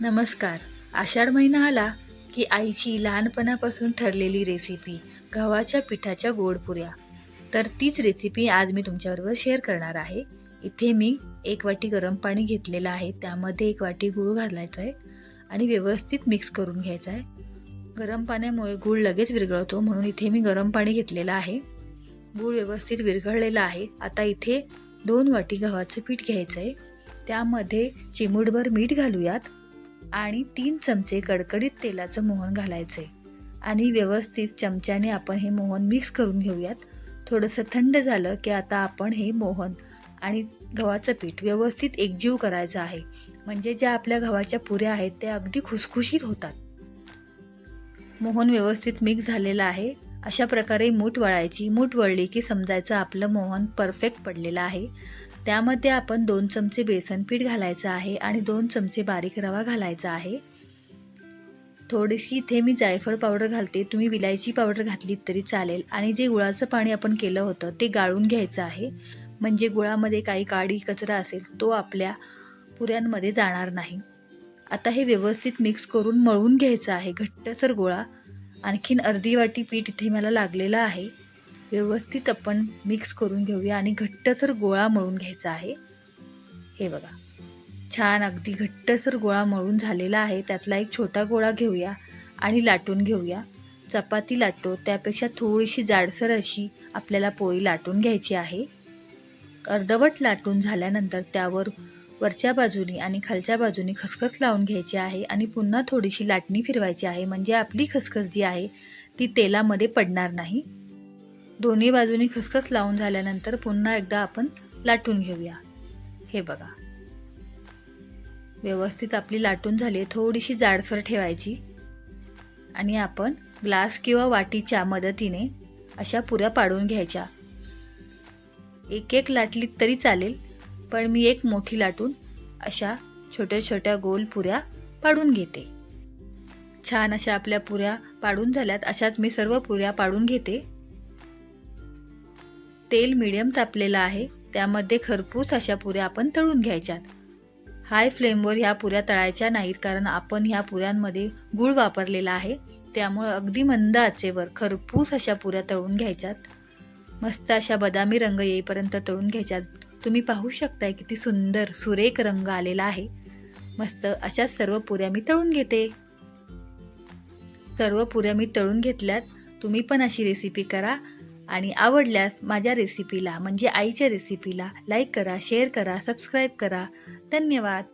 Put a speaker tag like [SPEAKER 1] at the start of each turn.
[SPEAKER 1] नमस्कार. आषाढ महिना आला की आईची लहानपणापासून ठरलेली रेसिपी गव्हाच्या पिठाच्या गोडपुऱ्या तर तीच रेसिपी आज मी तुमच्याबरोबर शेअर करणार आहे. इथे मी एक वाटी गरम पाणी घेतलेलं आहे. त्यामध्ये एक वाटी गूळ घालायचा आहे आणि व्यवस्थित मिक्स करून घ्यायचा आहे. गरम पाण्यामुळे गूळ लगेच विरघळतो म्हणून इथे मी गरम पाणी घेतलेलं आहे. गूळ व्यवस्थित विरघळलेला आहे. आता इथे दोन वाटी गव्हाचं पीठ घ्यायचं आहे. त्यामध्ये चिमूटभर मीठ घालूयात. आणि तीन चमचे कडकडीत तेलाचं मोहन घालायचे. आणि व्यवस्थित चमच्याने आपण हे मोहन मिक्स करून घेऊयात. थोडंसं थंड झालं की आता आपण हे मोहन आणि गव्हाचं पीठ व्यवस्थित एकजीव करायचं आहे. म्हणजे ज्या आपल्या गव्हाच्या पुऱ्या आहेत त्या अगदी खुसखुशीत होतात. मोहन व्यवस्थित मिक्स झालेलं आहे. अशा प्रकारे मूठ वळायची मूठ वळली की समजायचं आपलं मोहन परफेक्ट पडलेलं आहे. त्यामध्ये आपण दोन चमचे बेसन पीठ घालायचं आहे आणि दोन चमचे बारीक रवा घालायचा आहे. थोडीशी इथे मी जायफळ पावडर घालते. तुम्ही विलायची पावडर घातलीत तरी चालेल. आणि जे गुळाचं पाणी आपण केलं होतं ते गाळून घ्यायचं आहे. म्हणजे गुळामध्ये काही काडी कचरा असेल तो आपल्या पुऱ्यांमध्ये जाणार नाही. आता हे व्यवस्थित मिक्स करून मळून घ्यायचं आहे. घट्टसर गोळा आणखीन अर्धी वाटी पीठ इथे मला लागलेलं आहे. व्यवस्थित आपण मिक्स करून घेऊया आणि घट्टसर गोळा मळून घ्यायचा आहे. हे बघा. छान अगदी घट्टसर गोळा मळून झालेला आहे. त्यातला एक छोटा गोळा घेऊया आणि लाटून घेऊया. चपाती लाटतो. त्यापेक्षा थोडीशी जाडसर अशी आपल्याला पोळी लाटून घ्यायची आहे. अर्धवट लाटून झाल्यानंतर त्यावर वरच्या बाजूनी आणि खालच्या बाजूनी खसखस लावून घ्यायची आहे आणि पुन्हा थोडीशी लाटणी फिरवायची आहे. म्हणजे आपली खसखस जी आहे ती तेलामध्ये पडणार नाही. दोन्ही बाजूनी खसखस लावून झाल्यानंतर पुन्हा एकदा आपण लाटून घेऊया. हे बघा. व्यवस्थित आपली लाटून झाली थोडीशी जाडसर ठेवायची. आणि आपण ग्लास किंवा वाटीच्या मदतीने अशा पुऱ्या पाडून घ्यायच्या. एक एक लाटलीत तरी चालेल. पण मी एक मोठी लाटून अशा छोट्या छोट्या गोल पुऱ्या पाडून घेते. छान अशा आपल्या पुऱ्या पाडून झाल्यात अशाच मी सर्व पुऱ्या पाडून घेते. तेल मिडियम तापलेलं आहे त्यामध्ये खरपूस अशा पुऱ्या आपण तळून घ्यायच्यात. हाय फ्लेमवर ह्या पुऱ्या तळायच्या नाहीत कारण आपण ह्या पुऱ्यांमध्ये गूळ वापरलेला आहे त्यामुळं अगदी मंद आचेवर खरपूस अशा पुऱ्या तळून घ्यायच्यात. मस्त अशा बदामी रंग येईपर्यंत तळून घ्यायच्यात. तुम्ही पाहू शकताय किती सुंदर सुरेख रंग आलेला आहे. मस्त अशाच सर्व पुऱ्या मी तळून घेते. सर्व पुऱ्या मी तळून घेतल्यात तुम्ही पण अशी रेसिपी करा आणि आवडल्यास माझ्या रेसिपीला म्हणजे आईच्या रेसिपीला लाईक करा शेअर करा सबस्क्राईब करा. धन्यवाद.